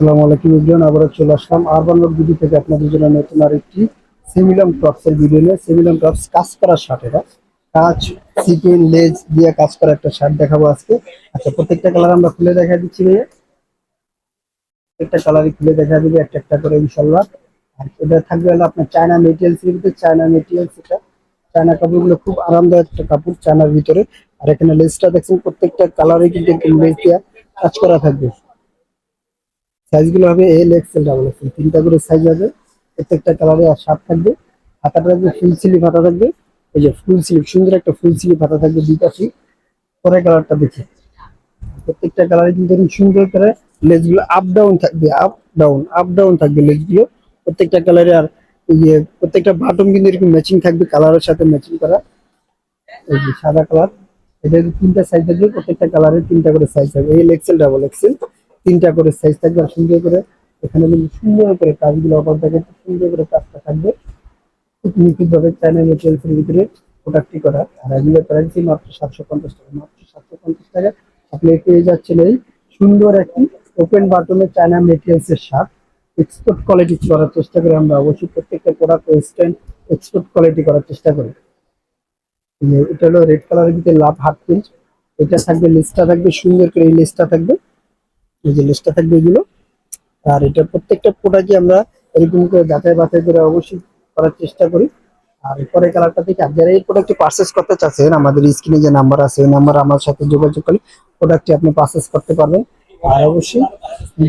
আসসালামু আলাইকুম ইব্রাহিম আবারও চলে আসলাম আরবান রোড ভিডিও থেকে আপনাদের জন্য নতুন আরেকটি সেমিলাম টপসের ভিডিও নিয়ে। সেমিলাম টপস কাজ করা শার্ট এটা কাজ সিকুইন লেজ দিয়ে কাজ করা একটা শার্ট দেখাবো আজকে। আচ্ছা প্রত্যেকটা কালার আমরা খুলে দেখা দিচ্ছি ভাইয়া। প্রত্যেকটা কালারই খুলে দেখা দিবে, একটা একটা করে ইনশাল্লাহ আর এটা থাকবে হলো আপনার চায়না মেটেরিয়ালস এর ভিতরে। চায়না মেটেরিয়ালস এটা। চায়না কাপড়গুলো খুব আরামদায়ক একটা কাপড় চায়নার ভিতরে। আর এখানে লেজটা দেখছেন, প্রত্যেকটা কালারে কিন্তু লেজ দিয়ে কাজ করা থাকবে। সাইজগুলো হবে এল এক্সেল ডাবল এক্সেল তিনটা করে সাইজ হবে, প্রত্যেকটা কালারে আর শার্ট থাকবে। হাতাটা থাকবে ফুল স্লিভ হাতা থাকবে। এই যে ফুল স্লিভ সুন্দর একটা ফুল স্লিভ হাতা থাকবে দুই পাশে পরের কালারটা দেখি। প্রত্যেকটা কালারে কিন্তু সুন্দর করে লেজগুলো আপ ডাউন থাকবে আপ ডাউন আপ ডাউন থাকবে লেজগুলো প্রত্যেকটা কালারে আর ইয়ে প্রত্যেকটা বাটন কিন্তু এরকম ম্যাচিং থাকবে কালারের সাথে ম্যাচিং করা। এই যে সাদা কালার এটা তিনটা সাইজ থাকবে, প্রত্যেকটা কালারের তিনটা করে সাইজ থাকবে এল এক্সেল ডাবল এক্সেল তিনটা করে সাইজ থাকবে আর সুন্দর করে এখানে কিন্তু সুন্দর করে কাজগুলো অপার থাকে সুন্দর করে কাজটা থাকবে। খুব নিখুঁত ভাবে চায়না মেটেরিয়ালস এর ভিতরে প্রোডাক্টটি করা। আর এগুলো প্রাইস মাত্র সাতশো পঞ্চাশ টাকা। মাত্র সাতশো পঞ্চাশ টাকা। আপনি পেয়ে যাচ্ছেন এই সুন্দর একটি ওপেন বাটনের চায়না মেটেরিয়ালস এর শার্ট এক্সপোর্ট কোয়ালিটি করার চেষ্টা করি আমরা অবশ্যই প্রত্যেকটা প্রোডাক্ট ওয়েস্টার্ন এক্সপোর্ট কোয়ালিটি করার চেষ্টা করি। এটা হলো রেড কালারের ভিতরে লাভ হাফ প্রিন্ট এটা থাকবে লিস্টটা থাকবে, সুন্দর করে এই লিস্টটা থাকবে। এই যে লিস্টটা থাকবে এগুলো। আর এটা প্রত্যেকটা প্রোডাক্টই আমরা এরকম করে যাচাই বাছাই করে অবশ্যই করার চেষ্টা করি। আর পরে কালারটা থেকে আর যারা এই প্রোডাক্টটি পারচেস করতে চাচ্ছেন, আমাদের স্ক্রিনে যে নাম্বার আছে ওই নাম্বার আমার সাথে যোগাযোগ করে প্রোডাক্টটি আপনি পারচেস করতে পারবেন। আর অবশ্যই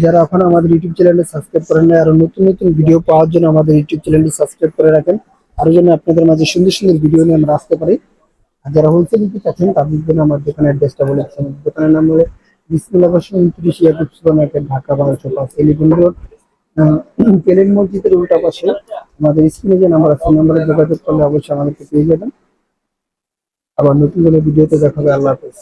যারা এখন আমাদের ইউটিউব চ্যানেলে সাবস্ক্রাইব করেন না আরও নতুন নতুন ভিডিও পাওয়ার জন্য আমাদের ইউটিউব চ্যানেলটি সাবস্ক্রাইব করে রাখেন। আরও জন্য আপনাদের মাঝে সুন্দর সুন্দর ভিডিও নিয়ে আমরা আসতে পারি। আর যারা হোলসেল নিতে চাচ্ছেন, তাদের জন্য আমার দোকানের অ্যাড্রেসটা বলে দোকানের নাম হলো ঢাকা মসজিদের আমাদের যোগাযোগ করলে অবশ্যই আমাদেরকে পেয়ে যাবেন। আবার নতুন করে ভিডিওতে দেখা হবে, আল্লাহ হাফেজ।